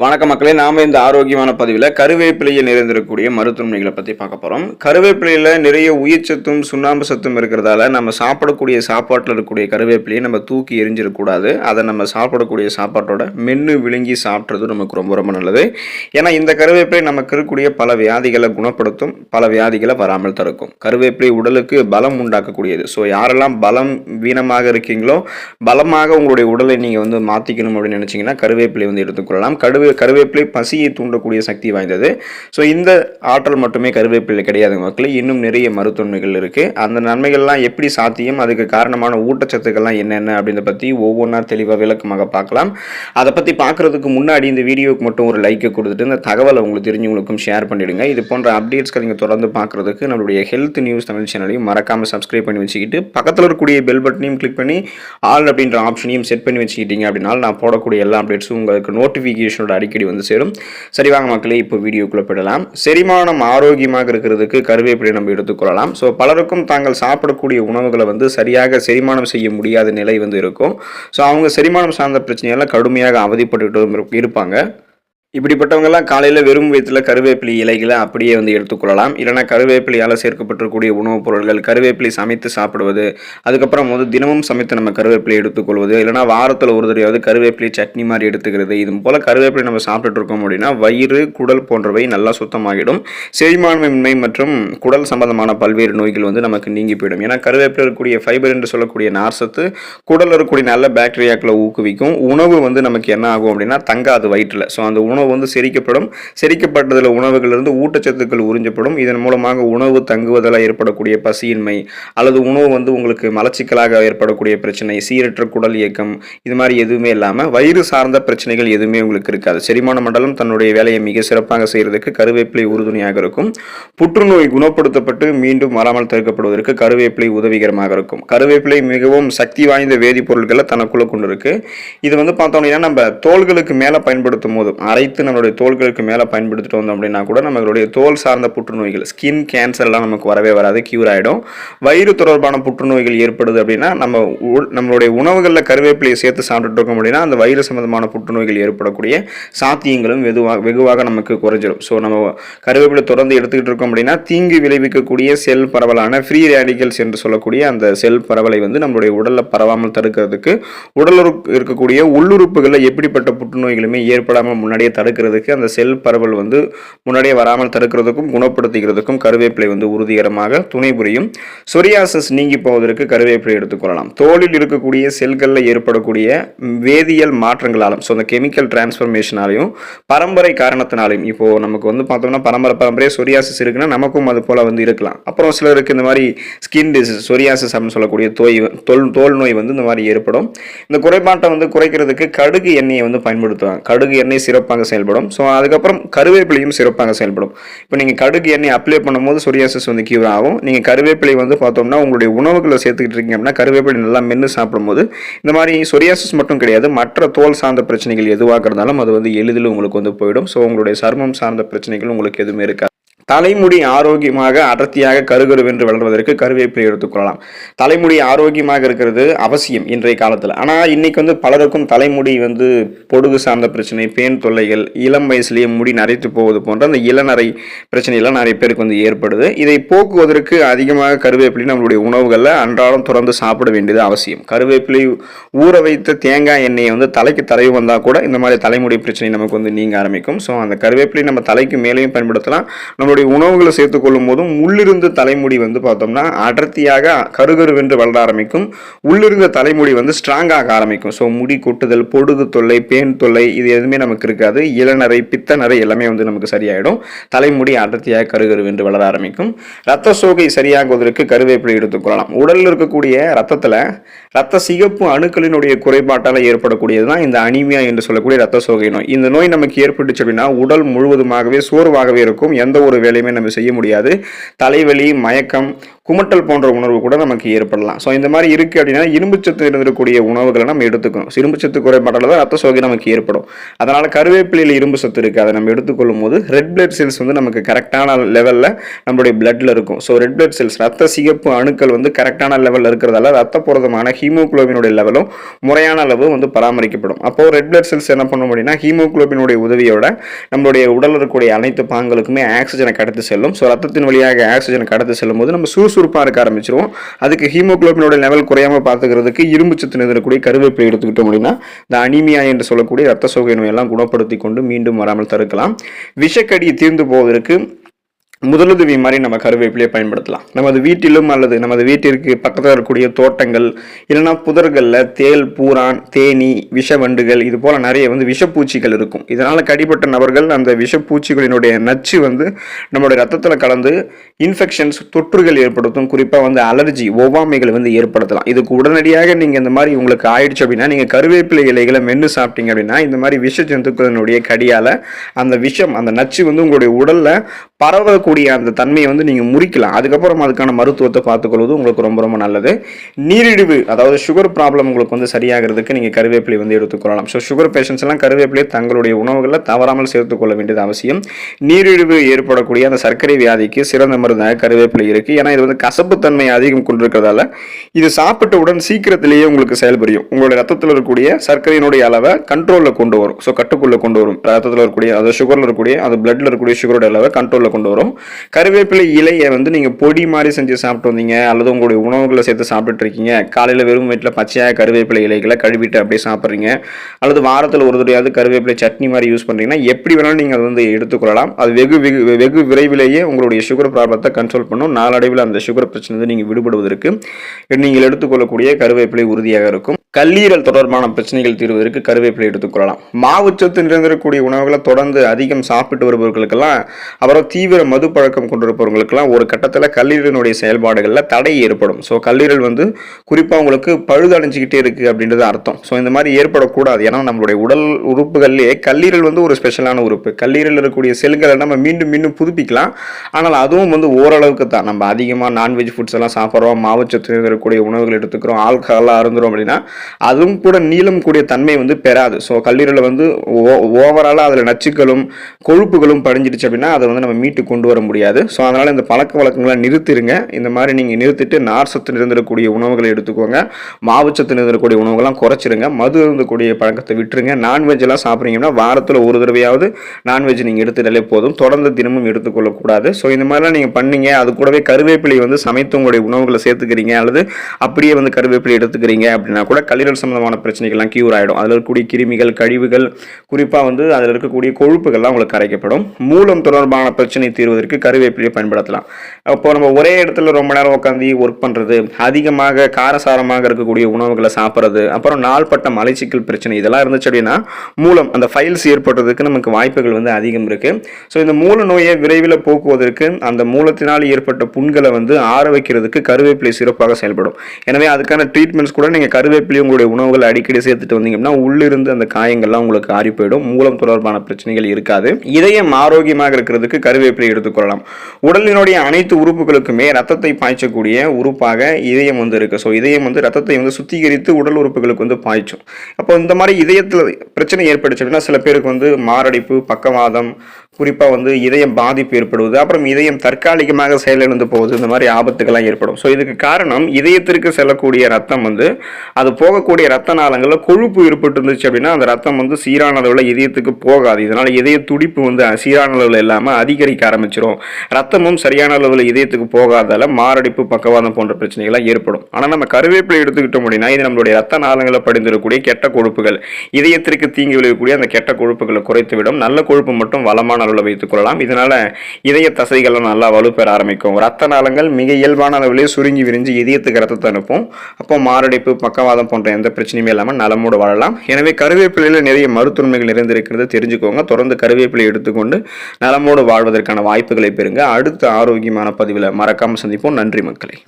வணக்கம் மக்களே நாம இந்த ஆரோக்கியமான பதிவில் கருவேப்பிலையில் நிறைந்திருக்கக்கூடிய மருத்துவமனைகளை பற்றி பார்க்க போகிறோம் கருவேப்பிலையில் நிறைய உயிர் சத்தும் சுண்ணாம்பு சத்தும் இருக்கிறதால நம்ம சாப்பிடக்கூடிய சாப்பாட்டில் இருக்கக்கூடிய கருவேப்பிலையை நம்ம தூக்கி எரிஞ்சிடக்கூடாது அதை நம்ம சாப்பிடக்கூடிய சாப்பாட்டோட மென்று விழுங்கி சாப்பிட்றது நமக்கு ரொம்ப ரொம்ப நல்லது. ஏன்னா இந்த கருவேப்பிலை நமக்கு இருக்கக்கூடிய பல வியாதிகளை குணப்படுத்தும் பல வியாதிகளை வராமல் தடுக்கும். கருவேப்பிலை உடலுக்கு பலம் உண்டாக்கக்கூடியது. ஸோ யாரெல்லாம் பலம் வீணமாக இருக்கீங்களோ பலமாக உங்களுடைய உடலை நீங்கள் வந்து மாற்றிக்கணும் அப்படின்னு நினச்சிங்கன்னா கருவேப்பிலை வந்து எடுத்துக்கொள்ளலாம் கருவே கருவேப்பிலை பசியை தூண்டக்கூடிய சக்தி வாய்ந்தது. ஸோ இந்த ஆற்றல் மட்டுமே கருவேப்பிலை கிடையாது மக்கள். இன்னும் நிறைய மருத்துவமைகள் இருக்குது அந்த நன்மைகள்லாம் எப்படி சாத்தியம்? அதுக்கு காரணமான ஊட்டச்சத்துக்கள்லாம் என்னென்ன அப்படின்றத பற்றி ஒவ்வொன்றா தெளிவாக விளக்கமாக பார்க்கலாம். அதை பற்றி பார்க்குறதுக்கு முன்னாடி இந்த வீடியோவுக்கு மட்டும் ஒரு லைக்கை கொடுத்துட்டு இந்த தகவலை உங்களுக்கு தெரிஞ்சவங்களுக்கும் ஷேர் பண்ணிவிடுங்க இது போன்ற அப்டேட்ஸ்க்கு நீங்கள் தொடர்ந்து பார்க்குறதுக்கு நம்மளுடைய ஹெல்த் நியூஸ் தமிழ் சேனலையும் மறக்காமல் சப்ஸ்கிரைப் பண்ணி வச்சுக்கிட்டு பக்கத்தில் இருக்கக்கூடிய பெல் பட்டனையும் கிளிக் பண்ணி ஆல் அப்படின்ற ஆப்ஷனையும் செட் பண்ணி வச்சுக்கிட்டீங்க அப்படின்னா நான் போடக்கூடிய எல்லா அப்டேட்ஸும் உங்களுக்கு நோட்டிஃபிகேஷனோட அடிக்கடி வந்து சேரும். சரி வாங்க மக்களே இப்போ வீடியோக்குள்ளே போயிடலாம். செரிமானம் ஆரோக்கியமாக இருக்கிறதுக்கு கருவேப்பிலை நம்ம எடுத்துக்கொள்ளலாம் ஸோ பலருக்கும் தாங்கள் சாப்பிடக்கூடிய உணவுகளை வந்து சரியாக செரிமானம் செய்ய முடியாத நிலை வந்து இருக்கும். ஸோ அவங்க செரிமானம் சார்ந்த பிரச்சனையெல்லாம் கடுமையாக அவதிப்பட்டு இருப்பாங்க. இப்படிப்பட்டவங்கெல்லாம் காலையில் வெறும் வயிற்றில் கருவேப்பிலை இலைகளை அப்படியே வந்து எடுத்துக்கொள்ளலாம் இல்லைனா கருவேப்பிலையால் சேர்க்கப்பட்டிருக்கக்கூடிய உணவுப் பொருட்கள் கருவேப்பிலை சமைத்து சாப்பிடுவது அதுக்கப்புறம் வந்து தினமும் சமைத்து நம்ம கருவேப்பிலை எடுத்துக்கொள்வது இல்லைனா வாரத்தில் ஒரு தடவையாவது கருவேப்பிலை சட்னி மாதிரி எடுத்துக்கிறது இது போல் கருவேப்பிலை நம்ம சாப்பிட்டுட்டு இருக்கோம் அப்படின்னா வயிறு குடல் போன்றவை நல்லா சுத்தமாகிடும். செரிமானமின்மை மற்றும் குடல் சம்பந்தமான பல்வேறு நோய்கள் வந்து நமக்கு நீங்கி போயிடும். ஏன்னா கருவேப்பிலை இருக்கக்கூடிய ஃபைபர் என்று சொல்லக்கூடிய நார்சத்து குடல் இருக்கக்கூடிய நல்ல பாக்டீரியாக்களை ஊக்குவிக்கும். உணவு வந்து நமக்கு என்ன ஆகும் அப்படின்னா தங்காது வயிற்றில். ஸோ அந்த உணவு வந்து செரிக்கப்படும். செரிக்கப்பட்டதில் உணவுகளிலிருந்து ஊட்டச்சத்துக்கள் உறிஞ்சப்படும். இதன் மூலமாக உணவு தங்குவதால் ஏற்படக்கூடிய பசியின்மை அல்லது உணவு வந்து உங்களுக்கு மலச்சிக்கலாக ஏற்படக்கூடிய பிரச்சனை சீரற்ற குடல் இயக்கம் இது மாதிரி எதுவுமே இல்லாமல் வயிறு சார்ந்த பிரச்சனைகள் எதுவுமே உங்களுக்கு இருக்காது. செரிமான மண்டலம் தன்னுடைய வேலையை மிக சிறப்பாக செய்கிறதுக்கு கருவேப்பிலை உறுதுணையாக இருக்கும். புற்றுநோய் குணப்படுத்தப்பட்டு மீண்டும் வராமல் தடுக்கப்படுவதற்கு கருவேப்பிலை உதவிகரமாக இருக்கும். கருவேப்பிலை மிகவும் சக்தி வாய்ந்த வேதிப்பொருட்களை தனக்குள்ள கொண்டு இருக்கு இது வந்து பார்த்தோம்னா நம்ம தோள்களுக்கு மேலே பயன்படுத்தும் போது அரை அரைத்து நம்மளுடைய தோள்களுக்கு மேலே பயன்படுத்திட்டு வந்தோம் அப்படின்னா கூட நம்மளுடைய தோல் சார்ந்த புற்றுநோய்கள் ஸ்கின் கேன்சர்லாம் நமக்கு வரவே வராது கியூர் ஆகிடும் வயிறு தொடர்பான புற்றுநோய்கள் ஏற்படுது அப்படின்னா நம்ம நம்மளுடைய உணவுகளில் கருவேப்பிலையை சேர்த்து சாப்பிட்டுட்டு இருக்கோம் அப்படின்னா அந்த வயிறு சம்பந்தமான புற்றுநோய்கள் ஏற்படக்கூடிய சாத்தியங்களும் வெகுவாக வெகுவாக நமக்கு குறைஞ்சிடும் ஸோ நம்ம கருவேப்பிலை தொடர்ந்து எடுத்துக்கிட்டு இருக்கோம் அப்படின்னா தீங்கு விளைவிக்கக்கூடிய செல் பரவலான ஃப்ரீ ரேடிகல்ஸ் என்று சொல்லக்கூடிய அந்த செல் பரவலை வந்து நம்மளுடைய உடலில் பரவாமல் தடுக்கிறதுக்கு உடலுறு இருக்கக்கூடிய உள்ளுறுப்புகளில் எப்படிப்பட்ட புற்றுநோய்களுமே ஏற்படாமல் முன்னாடியே தடுக்கிறதுக்கு அந்த செல் பரவல் வந்து முன்னாடியே வராமல் தடுக்கிறதுக்கும் குணப்படுத்திக்கிறதுக்கும் கருவேப்பிலை வந்து உறுதிகரமாக துணை புரியும். சொரியாசஸ் நீங்கி போவதற்கு கருவேப்பிலை எடுத்துக்கொள்ளலாம் தோலில் இருக்கக்கூடிய செல்களில் ஏற்படக்கூடிய வேதியியல் மாற்றங்களாலும் ஸோ அந்த கெமிக்கல் டிரான்ஸ்ஃபர்மேஷனாலையும் பரம்பரை காரணத்தினாலையும் இப்போ நமக்கு வந்து பார்த்தோம்னா பரம்பரை பரம்பரையாக சொரியாசஸ் இருக்குன்னா நமக்கும் அது போல் வந்து இருக்கலாம். அப்புறம் சிலருக்கு இந்த மாதிரி ஸ்கின் டிசீஸ் சொரியாசஸ் அப்படின்னு சொல்லக்கூடிய தோய் தோல் தோல் நோய் வந்து இந்த மாதிரி ஏற்படும். இந்த குறைபாட்டை வந்து குறைக்கிறதுக்கு கடுகு எண்ணெயை வந்து பயன்படுத்துவாங்க. கடுகு எண்ணெய் சிறப்பாக செயல்படும். ஸோ அதுக்கப்புறம் கருவேப்பிலையும் சிறப்பாக செயல்படும். இப்போ நீங்கள் கடுகு எண்ணெய் அப்ளை பண்ணும்போது சொரியாசிஸ் வந்து கியூர் ஆகும். நீங்கள் கருவேப்பிலை வந்து பார்த்தோம்னா உங்களுடைய உணவுகளை சேர்த்துக்கிட்டு இருக்கீங்க அப்படின்னா கருவேப்பிலை நல்லா மென்று சாப்பிடும்போது இந்த மாதிரி சொரியாசிஸ் மட்டும் கிடையாது. மற்ற தோல் சார்ந்த பிரச்சனைகள் எதுவாக இருந்தாலும் அது வந்து எளிதில் உங்களுக்கு வந்து போயிடும். ஸோ உங்களுடைய சருமம் சார்ந்த பிரச்சனைகள் உங்களுக்கு எதுவுமே இருக்காது. தலைமுடி ஆரோக்கியமாக அடர்த்தியாக கருகருவென்று வளர்வதற்கு கருவேப்பிலை எடுத்துக்கொள்ளலாம் தலைமுடி ஆரோக்கியமாக இருக்கிறது அவசியம் இன்றைய காலத்தில். ஆனால் இன்றைக்கி வந்து பலருக்கும் தலைமுடி வந்து பொடுகு சார்ந்த பிரச்சனை பேன் தொல்லைகள் இளம் வயசுலேயே முடி நரைத்து போவது போன்ற அந்த இளநரை பிரச்சனையெல்லாம் நிறைய பேருக்கு வந்து ஏற்படுது. இதை போக்குவதற்கு அதிகமாக கருவேப்பிலை நம்மளுடைய உணவுகளில் அன்றாடம் தொடர்ந்து சாப்பிட வேண்டியது அவசியம். கருவேப்பிலை ஊற வைத்த தேங்காய் எண்ணெயை வந்து தலைக்கு தடவி வந்தால் கூட இந்த மாதிரி தலைமுடி பிரச்சனை நமக்கு வந்து நீங்க ஆரம்பிக்கும். ஸோ அந்த கருவேப்பிலை நம்ம தலைக்கு மேலேயும் பயன்படுத்தலாம். நம்மளுடைய உணவுகளை சேர்த்துக்கொள்ளும் போதும் உள்ளிருந்து தலைமுடி வந்து பார்த்தோம்னா அடர்த்தியாக கருகருவென்று வளர ஆரம்பிக்கும். உள்ளிருந்த தலைமுடி வந்து ஸ்ட்ராங்காக ஆரம்பிக்கும். ஸோ முடி கொட்டுதல் பொடுகு தொல்லை பேன் தொல்லை இது எதுவுமே நமக்கு இருக்காது. இளநரை பித்தநரை எல்லாமே வந்து நமக்கு சரியாயிடும். தலைமுடி அடர்த்தியாக கருகருவென்று வளர ஆரம்பிக்கும். ரத்த சோகை சரியாகுவதற்கு கருவேப்பிலை எடுத்துக்கொள்ளலாம் உடலில் இருக்கக்கூடிய ரத்தத்தில் ரத்த சிகப்பு அணுக்களினுடைய குறைபாட்டால் ஏற்படக்கூடியது தான் இந்த அனிமியா என்று சொல்லக்கூடிய ரத்த சோகை நோய். இந்த நோய் நமக்கு ஏற்பட்டுச்சு அப்படின்னா உடல் முழுவதுமாகவே சோர்வாகவே இருக்கும். எந்த ஒரு வேலையுமே நம்ம செய்ய முடியாது. தலைவலி மயக்கம் குமட்டல் போன்ற உணர்வு கூட நமக்கு ஏற்படலாம். ஸோ இந்த மாதிரி இருக்குது அப்படின்னா இரும்புச்சத்து இருந்திருக்கக்கூடிய உணவுகளை நம்ம எடுத்துக்கணும். இரும்புச்சத்து குறைபாட்டால் தான் ரத்த சோகை நமக்கு ஏற்படும். அதனால் கருவேப்பிலையில் இரும்பு சத்து இருக்குது அதை நம்ம எடுத்துக்கொள்ளும் போது ரெட் பிளட் செல்ஸ் வந்து நமக்கு கரெக்டான லெவலில் நம்மளுடைய பிளட்டில் இருக்கும். ஸோ ரெட் பிளட் செல்ஸ் ரத்த சிகப்பு அணுக்கள் வந்து கரெக்டான லெவலில் இருக்கிறதால ரத்த புரதமான ஹீமோக்ளோபினுடைய லெவலும் முறையான அளவு வந்து பராமரிக்கப்படும். அப்போது ரெட் பிளட் செல்ஸ் என்ன பண்ணும் அப்படின்னா ஹீமோகுளோபினுடைய உதவியோட நம்மளுடைய உடலில் இருக்கக்கூடிய அனைத்து பாங்களுக்குமே ஆக்சிஜனை கடத்து செல்லும். ஸோ ரத்தத்தின் வழியாக ஆக்சிஜனை கடத்து செல்லும் போது நம்ம சுறுசுறுப்பாக இருக்க ஆரம்பிச்சிருவோம் அதுக்கு ஹீமோகுளோபினோட லெவல் குறையாம பார்த்துக்கிறதுக்கு இரும்பு சத்து நிறுத்தக்கூடிய கருவேப்பிலை எடுத்துக்கிட்டோம் அப்படின்னா இந்த அனிமியா என்று சொல்லக்கூடிய ரத்த சோகை நோயெல்லாம் குணப்படுத்தி கொண்டு மீண்டும் வராமல் தடுக்கலாம். விஷக்கடி தீர்ந்து போவதற்கு முதலுதவி மாதிரி நம்ம கருவேப்பிலையை பயன்படுத்தலாம். நமது வீட்டிலும் அல்லது நமது வீட்டிற்கு பக்கத்தில் இருக்கக்கூடிய தோட்டங்கள் இல்லைன்னா புதர்களில் தேல் பூரான் தேனி விஷவண்டுகள் இது போல் நிறைய வந்து விஷப்பூச்சிகள் இருக்கும். இதனால் கடிப்பட்ட நபர்கள் அந்த விஷப்பூச்சிகளினுடைய நச்சு வந்து நம்மளுடைய ரத்தத்தில் கலந்து இன்ஃபெக்ஷன்ஸ் தொற்றுகள் ஏற்படுத்தும். குறிப்பாக வந்து அலர்ஜி ஒவ்வாமைகள் வந்து ஏற்படுத்தலாம். இதுக்கு உடனடியாக நீங்கள் இந்த மாதிரி உங்களுக்கு ஆயிடுச்சு அப்படின்னா நீங்கள் கருவேப்பிலை இலைகளை மென்று சாப்பிட்டீங்க அப்படின்னா இந்த மாதிரி விஷ ஜந்துக்களினுடைய கடியால் அந்த விஷம் அந்த நச்சு வந்து உங்களுடைய உடலில் வரக்கூடிய அந்த தன்மையை வந்து நீங்கள் முறிக்கலாம். அதுக்கப்புறம் அதுக்கான மருத்துவத்தை பார்த்துக்கொள்வது உங்களுக்கு ரொம்ப ரொம்ப நல்லது. நீரிழிவு அதாவது சுகர் ப்ராப்ளம் உங்களுக்கு வந்து சரியாகிறதுக்கு நீங்கள் கருவேப்பிலை வந்து எடுத்துக்கொள்ளலாம் ஸோ சுகர் பேஷண்ட்ஸ் எல்லாம் கருவேப்பிலையை தங்களுடைய உணவுகளில் தவறாமல் சேர்த்துக்கொள்ள வேண்டியது அவசியம். நீரிழிவு ஏற்படக்கூடிய அந்த சர்க்கரை வியாதிக்கு சிறந்த மருந்தாக கருவேப்பிலை இருக்குது ஏன்னா இது வந்து கசப்புத்தன்மை அதிகம் கொண்டிருக்கிறதால இது சாப்பிட்டவுடன் சீக்கிரத்திலேயே உங்களுக்கு செயல்புரியும். உங்களுடைய ரத்தத்தில் இருக்கக்கூடிய சர்க்கரையினுடைய அளவை கண்ட்ரோலில் கொண்டு வரும். ஸோ கட்டுக்குள்ளே கொண்டு வரும். ரத்தத்தில் இருக்கக்கூடிய அதாவது சுகரில் இருக்கக்கூடிய அது பிளட்டில் இருக்கக்கூடிய சுகரோட அளவை கண்ட்ரோலில் கொண்டு வரும். கருவேப்பிலை இலையை வந்து நீங்கள் பொடி மாதிரி செஞ்சு சாப்பிட்டு வந்தீங்க அல்லது உங்களுடைய உணவுகளை சேர்த்து சாப்பிட்டுட்டு இருக்கீங்க காலையில் வெறும் வீட்டில் பச்சையாக கருவேப்பிலை இலைகளை கழுவிட்டு அப்படியே சாப்பிட்றீங்க அல்லது வாரத்தில் ஒரு தடையாவது கருவேப்பிலை சட்னி மாதிரி யூஸ் பண்ணுறீங்கன்னா எப்படி வேணாலும் நீங்கள் அதை வந்து எடுத்துக்கொள்ளலாம். அது வெகு வெகு வெகு விரைவிலேயே உங்களுடைய சுகர் ப்ராப்ளத்தை கண்ட்ரோல் பண்ணும். நாளடைவில் அந்த சுகர் பிரச்சனை வந்து நீங்கள் விடுபடுவதற்கு நீங்கள் எடுத்துக்கொள்ளக்கூடிய கருவேப்பிலை உறுதியாக இருக்கும். கல்லீரல் தொடர்பான பிரச்சனைகள் தீர்வதற்கு கருவேப்பிலை எடுத்துக்கொள்ளலாம் மாவுச்சத்து நிறைந்திருக்கக்கூடிய உணவுகளை தொடர்ந்து அதிகம் சாப்பிட்டு வருபவர்களுக்கெல்லாம் அப்புறம் தீவிர மது பழக்கம் கொண்டிருப்பவர்களுக்கெல்லாம் ஒரு கட்டத்தில் கல்லீரலினுடைய செயல்பாடுகளில் தடை ஏற்படும். ஸோ கல்லீரல் வந்து குறிப்பாக உங்களுக்கு பழுதடைஞ்சிக்கிட்டே இருக்குது அப்படின்றது அர்த்தம். ஸோ இந்த மாதிரி ஏற்படக்கூடாது. ஏன்னா நம்மளுடைய உடல் உறுப்புகள்லேயே கல்லீரல் வந்து ஒரு ஸ்பெஷலான உறுப்பு. கல்லீரல் இருக்கக்கூடிய செல்களை நம்ம மீண்டும் மீண்டும் புதுப்பிக்கலாம். ஆனால் அதுவும் வந்து ஓரளவுக்கு தான். நம்ம அதிகமாக நான்வெஜ் ஃபுட்ஸ் எல்லாம் சாப்பிட்றோம் மாவுச்சத்து இருக்கக்கூடிய உணவுகள் எடுத்துக்கிறோம் ஆல்கஹாலாக அருந்துறோம் அப்படின்னா அதுவும் கூட நீளம் கூடிய தன்மை வந்து பெறாது. ஸோ கல்லீரலில் வந்து ஓவராலாக அதில் நச்சுக்களும் கொழுப்புகளும் படிஞ்சிடுச்சு அப்படின்னா அதை வந்து நம்ம மீட்டு கொண்டு வர முடியாது. ஸோ அதனால் இந்த பழக்க வழக்கங்களை நிறுத்திடுங்க இந்த மாதிரி நீங்கள் நிறுத்திட்டு நார் சத்து நிறைந்திருக்கக்கூடிய உணவுகளை எடுத்துக்கோங்க. மாவுச்சத்து நிறைந்திருக்கக்கூடிய உணவுகள்லாம் குறைச்சிருங்க. மது இருந்தக்கூடிய பழக்கத்தை விட்டுருங்க. நான்வெஜ்லாம் சாப்பிட்றீங்கன்னா வாரத்தில் ஒரு தடவையாவது நான்வெஜ் நீங்கள் எடுத்துட்டாலே போதும். தொடர்ந்து தினமும் எடுத்துக்கொள்ளக்கூடாது ஸோ இந்த மாதிரிலாம் நீங்கள் பண்ணீங்க. அது கூடவே கருவேப்பிலை வந்து சமைத்து உங்களுடைய உணவுகளை சேர்த்துக்கிறீங்க. அல்லது அப்படியே வந்து கருவேப்பிலை எடுத்துக்கிறீங்க அப்படின்னா கூட கல்லீரல் சம்பந்தமான பிரச்சனைகள்லாம் கியூர் ஆகிடும் அதில் இருக்கக்கூடிய கிருமிகள் கழிவுகள் குறிப்பாக வந்து அதில் இருக்கக்கூடிய கொழுப்புகள்லாம் உங்களுக்கு கரைக்கப்படும். மூலம் தொடர்பான பிரச்சனை தீர்வதற்கு கருவேப்பிலையை பயன்படுத்தலாம். அப்போ நம்ம ஒரே இடத்துல ரொம்ப நேரம் உட்காந்து ஒர்க் பண்ணுறது அதிகமாக காரசாரமாக இருக்கக்கூடிய உணவுகளை சாப்பிட்றது அப்புறம் நாள்பட்ட மலைச்சிக்கல் பிரச்சனை இதெல்லாம் இருந்துச்சு அப்படின்னா மூலம் அந்த ஃபைல்ஸ் ஏற்படுறதுக்கு நமக்கு வாய்ப்புகள் வந்து அதிகம் இருக்குது ஸோ இந்த மூல நோயை விரைவில் போக்குவதற்கு அந்த மூலத்தினால் ஏற்பட்ட புண்களை வந்து ஆற வைக்கிறதுக்கு கருவேப்பிலை சிறப்பாக செயல்படும். எனவே அதுக்கான ட்ரீட்மெண்ட்ஸ் கூட நீங்கள் கருவேப்பிலை உங்களுடைய உணவுகள் அடிக்கடி சேர்த்துட்டு வந்தீங்கன்னா உள்ளிருந்து அந்த காயங்கள்லாம் உங்களுக்கு ஆறி போயிடும். மூலம் தொடர்பான பிரச்சனைகள் இருக்காது. இதயம் ஆரோக்கியமாக இருக்கிறதுக்கு கருவேப்பிலை எடுத்துக்கொள்ளலாம் உடலினுடைய அனைத்து உறுப்புகளுக்குமே ரத்தத்தை பாய்ச்சக்கூடிய உறுப்பாக இதயம் வந்து இருக்கு. ஸோ இதயம் வந்து ரத்தத்தை வந்து சுத்திகரித்து உடல் உறுப்புகளுக்கு வந்து பாய்ச்சும். அப்போ இந்த மாதிரி இதயத்தில் பிரச்சனை ஏற்பட்டுச்சு அப்படின்னா சில பேருக்கு வந்து மாரடைப்பு பக்கவாதம் குறிப்பாக வந்து இதயம் பாதிப்பு ஏற்படுவது அப்புறம் இதயம் தற்காலிகமாக செயலிழந்து போகுது இந்த மாதிரி ஆபத்துக்கெல்லாம் ஏற்படும். ஸோ இதுக்கு காரணம் இதயத்திற்கு செல்லக்கூடிய ரத்தம் வந்து அது போகக்கூடிய ரத்த நாளங்களில் கொழுப்பு ஏற்பட்டு இருந்துச்சு அப்படின்னா அந்த ரத்தம் வந்து சீரான அளவில் இதயத்துக்கு போகாது. இதனால் இதய துடிப்பு வந்து சீரான அளவில் இல்லாமல் அதிகரிக்க ஆரம்பிச்சிடும் ரத்தமும் சரியான அளவில் இதயத்துக்கு போகாதால மாரடைப்பு பக்கவாதம் போன்ற பிரச்சனைகள்லாம் ஏற்படும். ஆனால் நம்ம கருவேப்பிலை எடுத்துக்கிட்டோம் அப்படின்னா இது நம்மளுடைய ரத்த நாளங்களில் படிந்திருக்கக்கூடிய கெட்ட கொழுப்புகள். இதயத்திற்கு தீங்கு விளைவிக்கக்கூடிய அந்த கெட்ட கொழுப்புகளை குறைத்துவிடும். நல்ல கொழுப்பு மட்டும் வளமான அளவில் வைத்துக் கொள்ளலாம். இதனால இதய தசைகள்லாம் நல்லா வலுப்பெற ஆரம்பிக்கும். ரத்த நாளங்கள் மிக இயல்பான அளவிலே சுருங்கி விரிஞ்சு இதயத்துக்கு ரத்தத்தை அனுப்பும். அப்போ மாரடைப்பு பக்கவாதம் போன்ற எந்த பிரச்சனையுமே இல்லாமல் நலமோடு வாழலாம். எனவே கருவேப்பிலையில் நிறைய மருத்துவமைகள் நிறைந்திருக்கிறது. தெரிஞ்சுக்கோங்க. தொடர்ந்து கருவேப்பிலை எடுத்துக்கொண்டு நலமோடு வாழ்வதற்கான வாய்ப்புகளை பெறுங்க. அடுத்த ஆரோக்கியமான பதிவில் மறக்காமல் சந்திப்போம். நன்றி மக்களை.